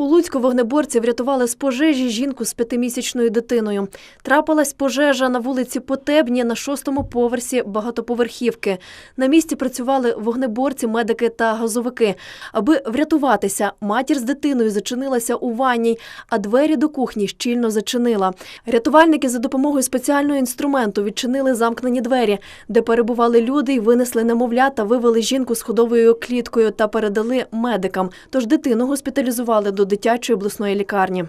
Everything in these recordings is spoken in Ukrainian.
У Луцьку вогнеборці врятували з пожежі жінку з п'ятимісячною дитиною. Трапилась пожежа на вулиці Потебні на шостому поверсі багатоповерхівки. На місці працювали вогнеборці, медики та газовики. Аби врятуватися, матір з дитиною зачинилася у ванній, а двері до кухні щільно зачинила. Рятувальники за допомогою спеціального інструменту відчинили замкнені двері, де перебували люди і винесли немовля та вивели жінку з ходовою кліткою та передали медикам. Тож дитину госпіталізували до дитячої обласної лікарні.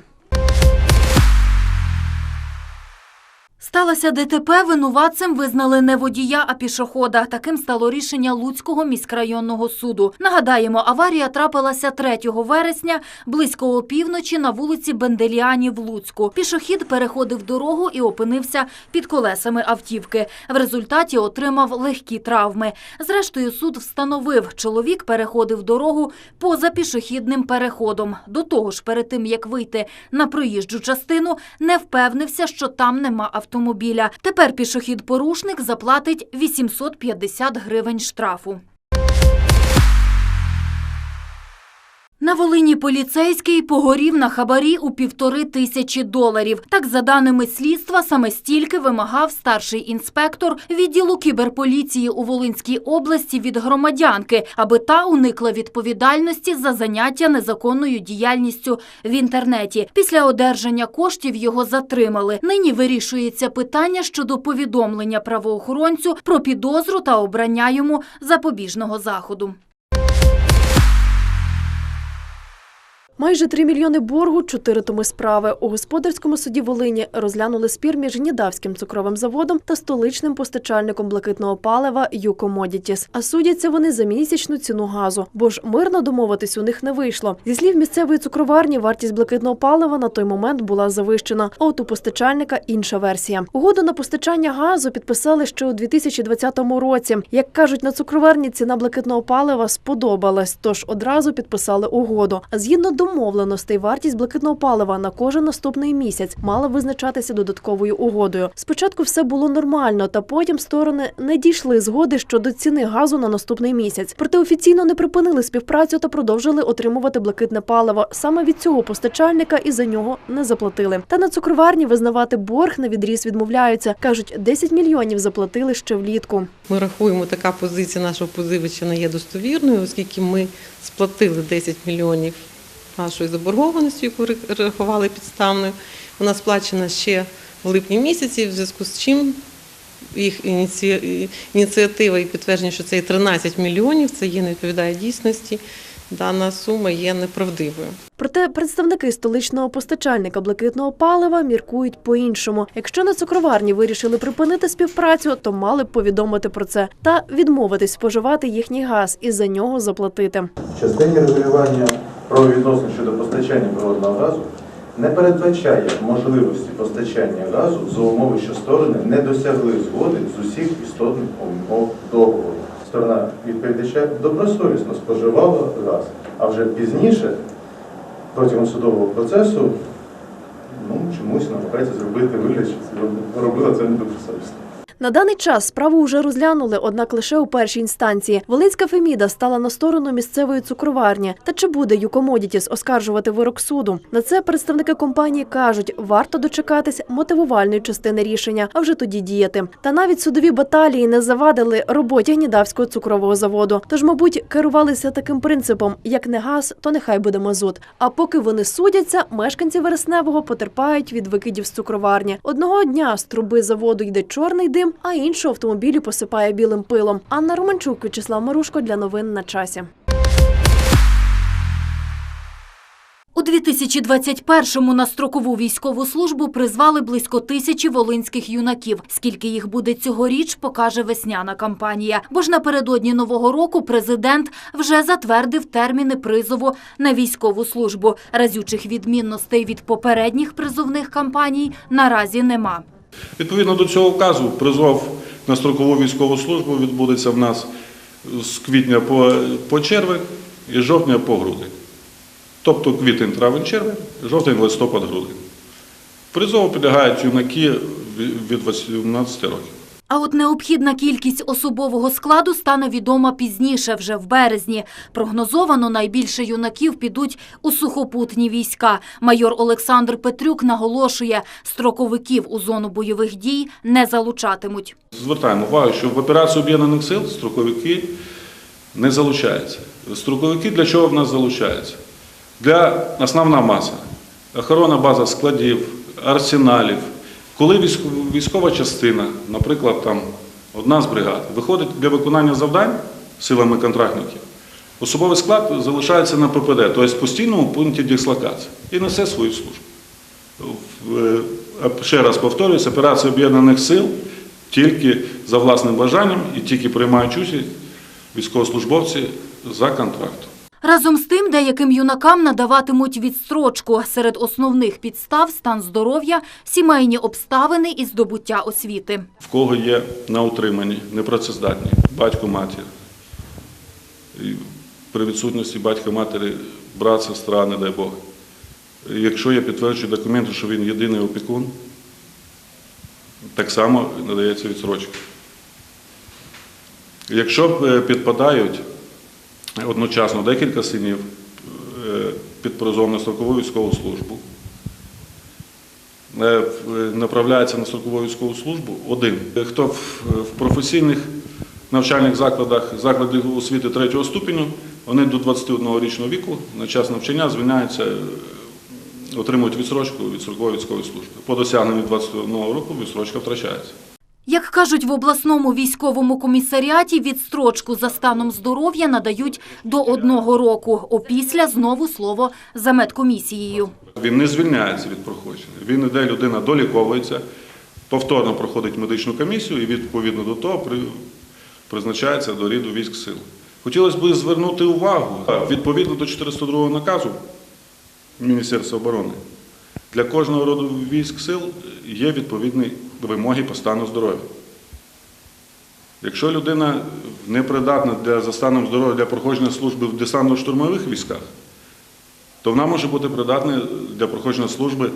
Сталося ДТП, винуватцем визнали не водія, а пішохода. Таким стало рішення Луцького міськрайонного суду. Нагадаємо, аварія трапилася 3 вересня близько опівночі на вулиці Бенделіані в Луцьку. Пішохід переходив дорогу і опинився під колесами автівки. В результаті отримав легкі травми. Зрештою, суд встановив, чоловік переходив дорогу поза пішохідним переходом. До того ж, перед тим як вийти на проїжджу частину, не впевнився, що там нема автомобіля. Тепер пішохід-порушник заплатить 850 гривень штрафу. На Волині поліцейський погорів на хабарі у півтори тисячі доларів. Так, за даними слідства, саме стільки вимагав старший інспектор відділу кіберполіції у Волинській області від громадянки, аби та уникла відповідальності за заняття незаконною діяльністю в інтернеті. Після одержання коштів його затримали. Нині вирішується питання щодо повідомлення правоохоронцю про підозру та обрання йому запобіжного заходу. Майже 3 мільйони боргу, 4 томи справи. У господарському суді Волині розглянули спір між Гнідавським цукровим заводом та столичним постачальником блакитного палива «Юкомодітіс». А судяться вони за місячну ціну газу, бо ж мирно домовитись у них не вийшло. Зі слів місцевої цукроварні, вартість блакитного палива на той момент була завищена. А от у постачальника інша версія. Угоду на постачання газу підписали ще у 2020 році. Як кажуть на цукроварні, ціна блакитного палива сподобалась, тож одразу підписали угоду. А згідно домовленостей, вартість блакитного палива на кожен наступний місяць мала визначатися додатковою угодою. Спочатку все було нормально, та потім сторони не дійшли згоди щодо ціни газу на наступний місяць. Проте офіційно не припинили співпрацю та продовжили отримувати блакитне паливо саме від цього постачальника і за нього не заплатили. Та на цукроварні визнавати борг на відріз відмовляються. кажуть, 10 мільйонів заплатили ще влітку. Ми рахуємо, така позиція нашого позивача не є достовірною, оскільки ми сплатили 10 мільйонів нашої заборгованості, яку рахували підставною. Вона сплачена ще в липні місяці, в зв'язку з чим їх ініці- ініціатива і підтвердження, що це є 13 мільйонів, це є не відповідає дійсності. Дана сума є неправдивою. Проте представники столичного постачальника блакитного палива міркують по-іншому. Якщо на цукроварні вирішили припинити співпрацю, то мали б повідомити про це та відмовитись споживати їхній газ і за нього заплатити. В частині регулювання правовідносин щодо постачання природного газу не передбачає можливості постачання газу за умови, що сторони не досягли згоди з усіх істотних умов договору. Сторона відповідача добросовісно споживала газ, а вже пізніше, протягом судового процесу, ну, чомусь намагається зробити вигляд, що робила це недобросовісно. На даний час справу вже розглянули, однак лише у першій інстанції. Волинська Феміда стала на сторону місцевої цукроварні. Та чи буде Юкомодітіс оскаржувати вирок суду? На це представники компанії кажуть, варто дочекатись мотивувальної частини рішення, а вже тоді діяти. Та навіть судові баталії не завадили роботі гнідавського цукрового заводу. Тож, мабуть, керувалися таким принципом: як не газ, то нехай буде мазут. А поки вони судяться, мешканці вересневого потерпають від викидів з цукроварні. Одного дня з труби заводу йде чорний дим, а іншого автомобілі посипає білим пилом. Анна Романчук, Вячеслав Марушко для новин на часі. У 2021-му на строкову військову службу призвали близько тисячі волинських юнаків. Скільки їх буде цьогоріч, покаже весняна кампанія. Бо ж напередодні нового року президент вже затвердив терміни призову на військову службу. Разючих відмінностей від попередніх призовних кампаній наразі нема. Відповідно до цього указу, призов на строкову військову службу відбудеться в нас з квітня по, по червень і з жовтня по грудень. Тобто квітень, травень, червень, жовтень, листопад, грудень. Призову підлягають юнаки від 18 років. А от необхідна кількість особового складу стане відома пізніше, вже в березні. Прогнозовано найбільше юнаків підуть у сухопутні війська. Майор Олександр Петрюк наголошує, строковиків у зону бойових дій не залучатимуть. Звертаємо увагу, що в операцію об'єднаних сил строковики не залучаються. Строковики для чого в нас залучаються? Для основна маса. Охорона база складів, арсеналів. Коли військова частина, наприклад, там одна з бригад, виходить для виконання завдань силами контрактників, особовий склад залишається на ППД, тобто постійному пункті дислокації, і несе свою службу. Е, Ще раз повторююсь, операція об'єднаних сил тільки за власним бажанням і тільки приймають участь військовослужбовці за контрактом. Разом з тим, деяким юнакам надаватимуть відстрочку. Серед основних підстав стан здоров'я, сімейні обставини і здобуття освіти. В кого є на утриманні непрацездатні батько, матір. При відсутності батька, матері, брат, сестра, не дай Бог. Якщо є підтверджуючі документи, що він єдиний опікун, так само надається відсрочка. Якщо е, підпадають одночасно декілька синів е, під призов на строкову військову службу, е, направляється на строкову військову службу один. Хто в, професійних навчальних закладах, закладів освіти третього ступеню, вони до 21 річного віку на час навчання звільняються, е, отримують відсрочку від строкової військової служби. По досягненню 21 року відсрочка втрачається. Як кажуть в обласному військовому комісаріаті, відстрочку за станом здоров'я надають до одного року. Опісля знову слово за медкомісією. Він не звільняється від проходження. Він іде, людина доліковується, повторно проходить медичну комісію і відповідно до того призначається до ряду військ сил. Хотілося б звернути увагу, відповідно до 402 наказу Міністерства оборони, для кожного роду військ сил є відповідні вимоги по стану здоров'я. Якщо людина непридатна для, за станом здоров'я для проходження служби в десантно-штурмових військах, то вона може бути придатна для проходження служби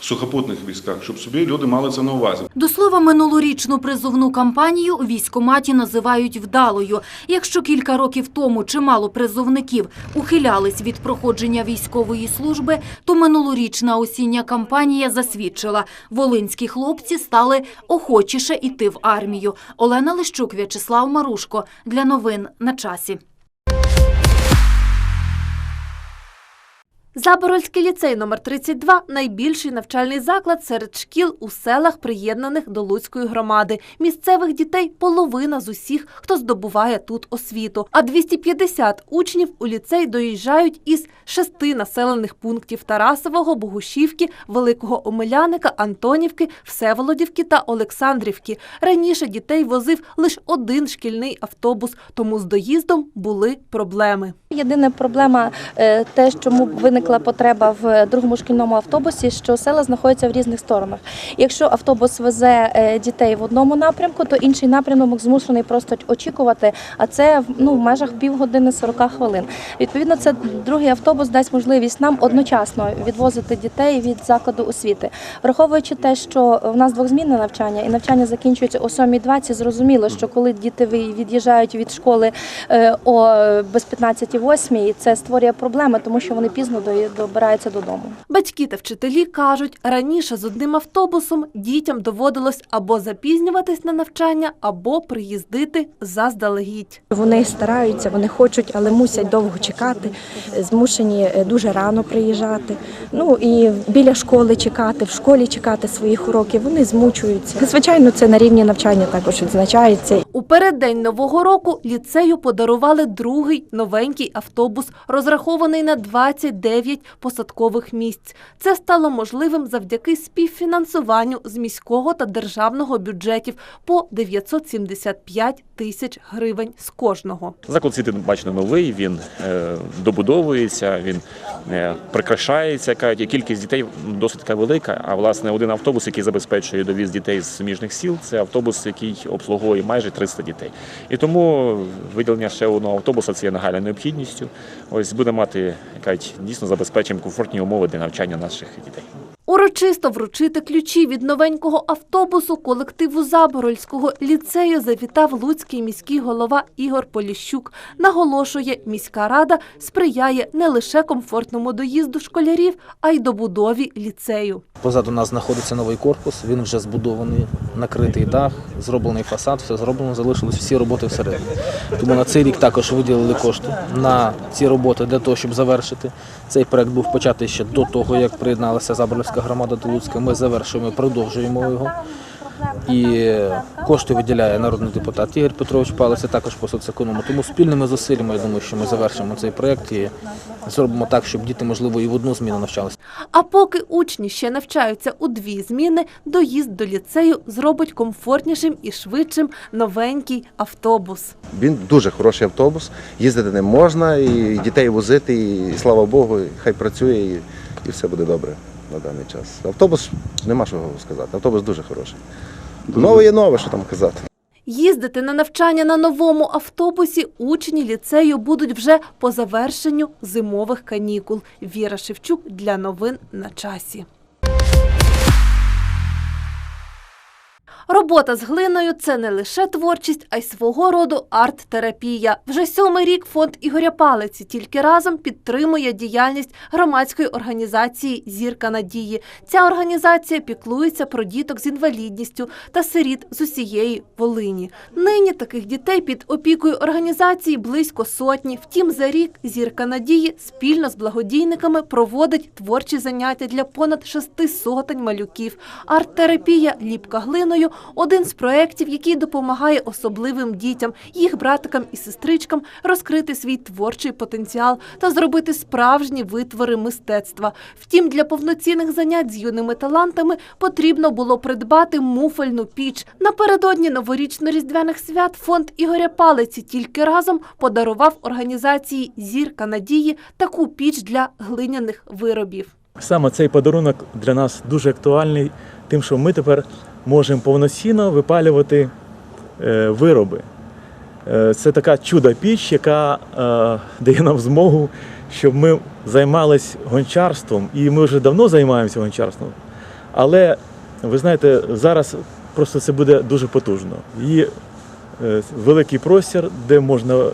сухопутних військах, щоб собі люди мали це на увазі. До слова, минулорічну призовну кампанію у військкоматі називають вдалою. Якщо кілька років тому чимало призовників ухилялись від проходження військової служби, то минулорічна осіння кампанія засвідчила – волинські хлопці стали охочіше йти в армію. Олена Лищук, В'ячеслав Марушко. Для новин на часі. Заборольський ліцей номер 32 – найбільший навчальний заклад серед шкіл у селах, приєднаних до Луцької громади. Місцевих дітей – половина з усіх, хто здобуває тут освіту. А 250 учнів у ліцей доїжджають із шести населених пунктів Тарасового, Богушівки, Великого Омеляника, Антонівки, Всеволодівки та Олександрівки. Раніше дітей возив лише один шкільний автобус, тому з доїздом були проблеми. Єдина проблема е, те, чому виникла потреба в другому шкільному автобусі, що села знаходяться в різних сторонах. Якщо автобус везе е, дітей в одному напрямку, то інший напрямок змушений просто очікувати, а це ну, в межах півгодини 40 хвилин. Відповідно, це другий автобус дасть можливість нам одночасно відвозити дітей від закладу освіти. Враховуючи те, що в нас двохзмінне навчання і навчання закінчується о 7.20, зрозуміло, що коли діти від'їжджають від школи е, о без 15.08, це створює проблеми, тому що вони пізно до- добираються додому. Батьки та вчителі кажуть, раніше з одним автобусом дітям доводилось або запізнюватись на навчання, або приїздити заздалегідь. Вони стараються, вони хочуть, але мусять довго чекати, змушені е, дуже рано приїжджати. Ну і біля школи чекати, в школі чекати своїх уроків. Вони змучуються. Звичайно, це на рівні навчання також відзначається. У переддень нового року ліцею подарували другий новенький автобус, розрахований на 29 посадкових місць. Це стало можливим завдяки співфінансуванню з міського та державного бюджетів по 975 тисяч гривень з кожного. Заклад освіти бачено новий, він е, добудовується, він е, прикрашається. Кількість дітей досить така велика. А власне один автобус, який забезпечує довіз дітей з суміжних сіл, це автобус, який обслуговує майже 300 дітей. І тому виділення ще одного автобуса це є нагальною необхідністю. Ось буде мати кажуть, дійсно забезпечимо комфортні умови для навчання наших дітей. Урочисто вручити ключі від новенького автобусу колективу Заборольського ліцею завітав луцький міський голова Ігор Поліщук. Наголошує, міська рада сприяє не лише комфортному доїзду школярів, а й добудові ліцею. Позаду нас знаходиться новий корпус, він вже збудований, накритий дах, зроблений фасад, все зроблено, залишились всі роботи всередині. Тому на цей рік також виділили кошти на ці роботи для того, щоб завершити. Цей проект був початий ще до того, як приєдналася Заборовська громада до Луцька. Ми завершуємо, продовжуємо його. І кошти виділяє народний депутат Ігор Петрович Палець, також по соцеконому. Тому спільними зусиллями я думаю, що ми завершимо цей проект і зробимо так, щоб діти, можливо, і в одну зміну навчалися. А поки учні ще навчаються у дві зміни, доїзд до ліцею зробить комфортнішим і швидшим новенький автобус. Він дуже хороший автобус, їздити ним можна, і дітей возити, і слава Богу, хай працює, і, і все буде добре на даний час. Автобус нема що сказати. Автобус дуже хороший. Нове є нове, що там казати. Їздити на навчання на новому автобусі учні ліцею будуть вже по завершенню зимових канікул. Віра Шевчук для новин на часі. Робота з глиною це не лише творчість, а й свого роду арт-терапія. Вже сьомий рік фонд Ігоря Палиці тільки разом підтримує діяльність громадської організації Зірка надії. Ця організація піклується про діток з інвалідністю та сиріт з усієї Волині. Нині таких дітей під опікою організації близько сотні. Втім, за рік зірка надії спільно з благодійниками проводить творчі заняття для понад шести сотень малюків. Арт-терапія ліпка глиною один з проєктів, який допомагає особливим дітям, їх братикам і сестричкам розкрити свій творчий потенціал та зробити справжні витвори мистецтва. Втім, для повноцінних занять з юними талантами потрібно було придбати муфельну піч. Напередодні новорічно-різдвяних свят фонд Ігоря Палиці тільки разом подарував організації Зірка надії таку піч для глиняних виробів. Саме цей подарунок для нас дуже актуальний, тим, що ми тепер можемо повноцінно випалювати е, вироби. Е, Це така чудо піч, яка е, дає нам змогу, щоб ми займалися гончарством. І ми вже давно займаємося гончарством. Але ви знаєте, зараз просто це буде дуже потужно. І великий простір, де можна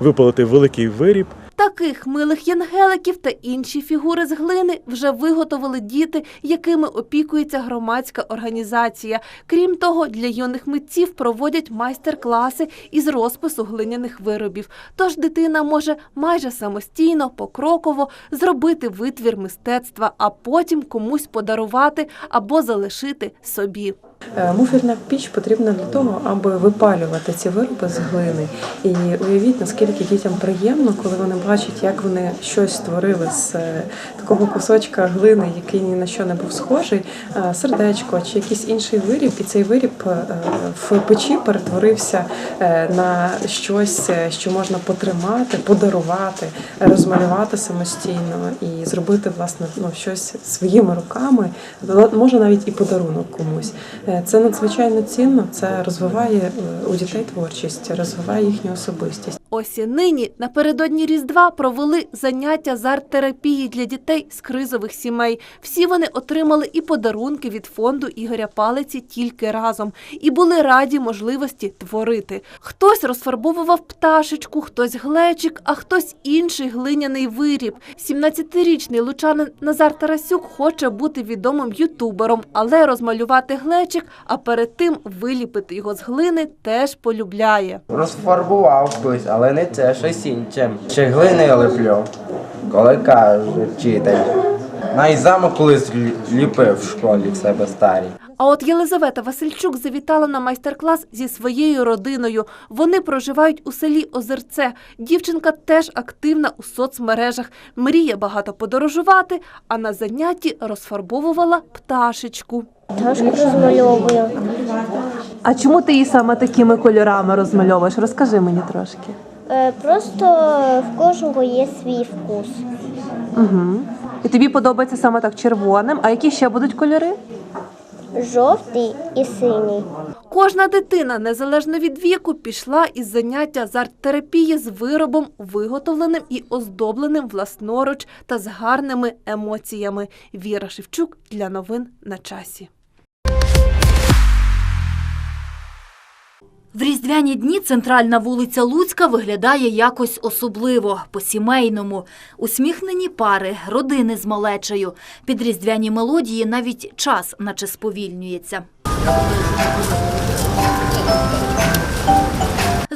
випалити великий виріб. Таких милих янгеликів та інші фігури з глини вже виготовили діти, якими опікується громадська організація. Крім того, для юних митців проводять майстер-класи із розпису глиняних виробів. Тож дитина може майже самостійно, покроково зробити витвір мистецтва, а потім комусь подарувати або залишити собі. Е, Муфельна піч потрібна для того, аби випалювати ці вироби з глини. І уявіть, наскільки дітям приємно, коли вони бачать, як вони щось створили з е, такого кусочка глини, який ні на що не був схожий, е, сердечко чи якийсь інший виріб, і цей виріб в печі перетворився на щось, що можна потримати, подарувати, розмалювати самостійно і зробити власне ну, щось своїми руками, може навіть і подарунок комусь. Це надзвичайно цінно, це розвиває е, у дітей творчість, розвиває їхню особистість. Ось і нині напередодні Різдва провели заняття з арт-терапії для дітей з кризових сімей. Всі вони отримали і подарунки від фонду Ігоря Палиці тільки разом і були раді можливості творити. Хтось розфарбовував пташечку, хтось глечик, а хтось інший глиняний виріб. 17-річний лучанин Назар Тарасюк хоче бути відомим ютубером, але розмалювати глечик, а перед тим виліпити його з глини теж полюбляє. Розфарбував колись, але не це щось. Чи глини леплю, коли каже вчитель. Най замок колись ліпив в школі в себе старій. А от Єлизавета Васильчук завітала на майстер-клас зі своєю родиною. Вони проживають у селі Озерце. Дівчинка теж активна у соцмережах. Мріє багато подорожувати, а на занятті розфарбовувала пташечку. Трошки розмальовую. А чому ти її саме такими кольорами розмальовуєш? Розкажи мені трошки. Е, Просто в кожного є свій вкус. Угу. І тобі подобається саме так червоним. А які ще будуть кольори? Жовтий і синій. Кожна дитина, незалежно від віку, пішла із заняття з арт-терапії з виробом, виготовленим і оздобленим власноруч та з гарними емоціями. Віра Шевчук для новин на часі. В різдвяні дні центральна вулиця Луцька виглядає якось особливо, по-сімейному. Усміхнені пари, родини з малечею. Під різдвяні мелодії навіть час наче сповільнюється.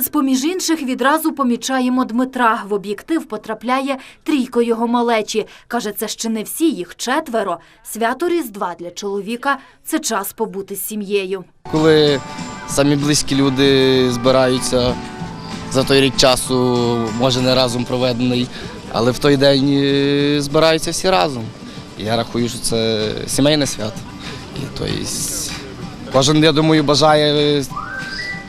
З-поміж інших відразу помічаємо Дмитра. В об'єктив потрапляє трійко його малечі. Каже, це ще не всі, їх четверо. Свято Різдва для чоловіка – це час побути з сім'єю. коли самі близькі люди збираються за той рік часу, може не разом проведений, але в той день е, збираються всі разом. Я рахую, що це сімейне свято. І то кожен, я думаю, бажає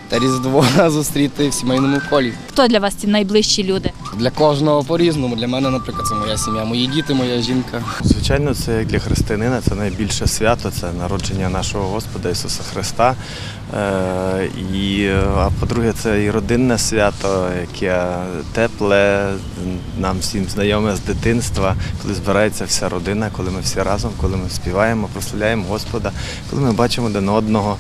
те Різдво зустріти в сімейному колі. Хто для вас ці найближчі люди? Для кожного по-різному. Для мене, наприклад, це моя сім'я, мої діти, моя жінка. Звичайно, це як для християнина це найбільше свято, це народження нашого Господа Ісуса Христа. Е, і, а по-друге, це і родинне свято, яке тепле, нам всім знайоме з дитинства, коли збирається вся родина, коли ми всі разом, коли ми співаємо, прославляємо Господа, коли ми бачимо один одного.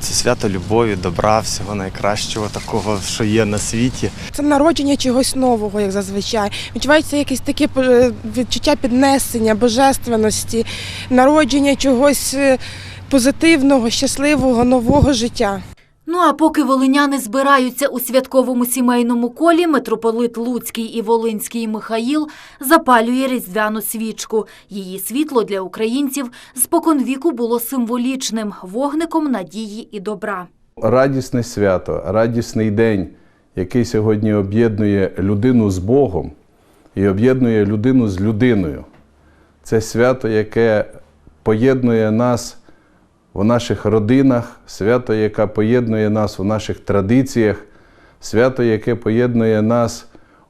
Це свято любові, добра, всього найкращого такого, що є на світі. Це народження чогось нового, як зазвичай. Відчувається якесь таке е, відчуття піднесення, божественності, народження чогось е, позитивного, щасливого, нового життя. Ну а поки волиняни збираються у святковому сімейному колі, митрополит Луцький і Волинський Михаїл запалює різдвяну свічку. Її світло для українців споконвіку було символічним вогником надії і добра. радісне свято, радісний день, який сьогодні об'єднує людину з Богом і об'єднує людину з людиною. Це свято, яке поєднує нас в наших родинах, свято, яке поєднує нас в наших традиціях, свято, яке поєднує нас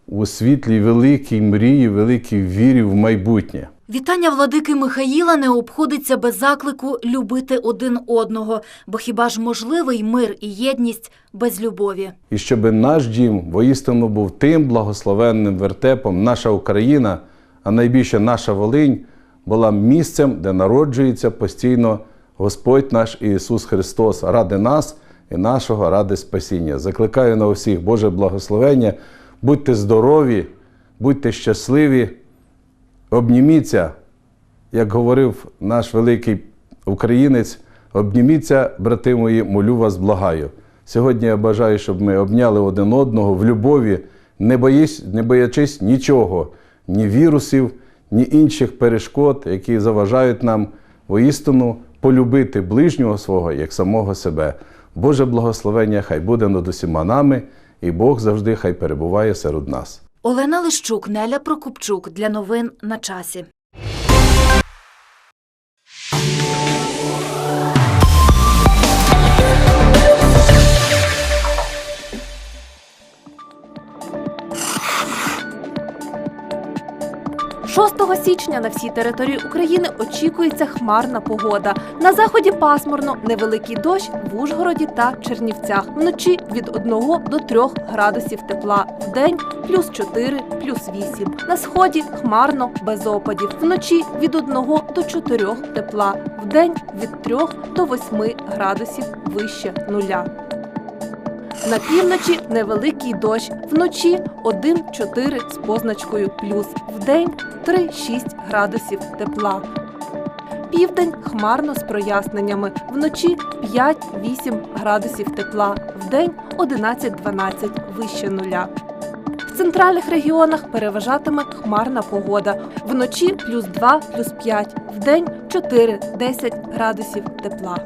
у світлій великій мрії, великій вірі в майбутнє. Вітання владики Михаїла не обходиться без заклику любити один одного, бо хіба ж можливий мир і єдність без любові? і щоб наш дім воістину був тим благословенним вертепом, наша Україна, а найбільше наша Волинь, була місцем, де народжується постійно Господь наш Ісус Христос ради нас і нашого ради спасіння. Закликаю на усіх Боже благословення, будьте здорові, будьте щасливі, обніміться, як говорив наш великий українець, обніміться, брати мої, молю вас, благаю. Сьогодні я бажаю, щоб ми обняли один одного в любові, не, боїсь, не боячись нічого, ні вірусів, ні інших перешкод, які заважають нам воістину полюбити ближнього свого як самого себе. Боже благословення хай буде над усіма нами, і Бог завжди хай перебуває серед нас. Олена Лищук, Неля Прокупчук для новин на часі. Шостого січня на всій території України очікується хмарна погода. На заході пасмурно, невеликий дощ в Ужгороді та Чернівцях. Вночі від 1 до 3 градусів тепла. Вдень плюс 4, плюс 8. На сході хмарно, без опадів. Вночі від 1 до 4 тепла. Вдень від 3 до 8 градусів вище нуля. На півночі невеликий дощ. Вночі 1-4 з позначкою плюс. Вдень 3-6 градусів тепла. Південь хмарно з проясненнями. Вночі 5-8 градусів тепла. Вдень 11-12 вище нуля. В центральних регіонах переважатиме хмарна погода. Вночі плюс 2, плюс 5. Вдень 4-10 градусів тепла.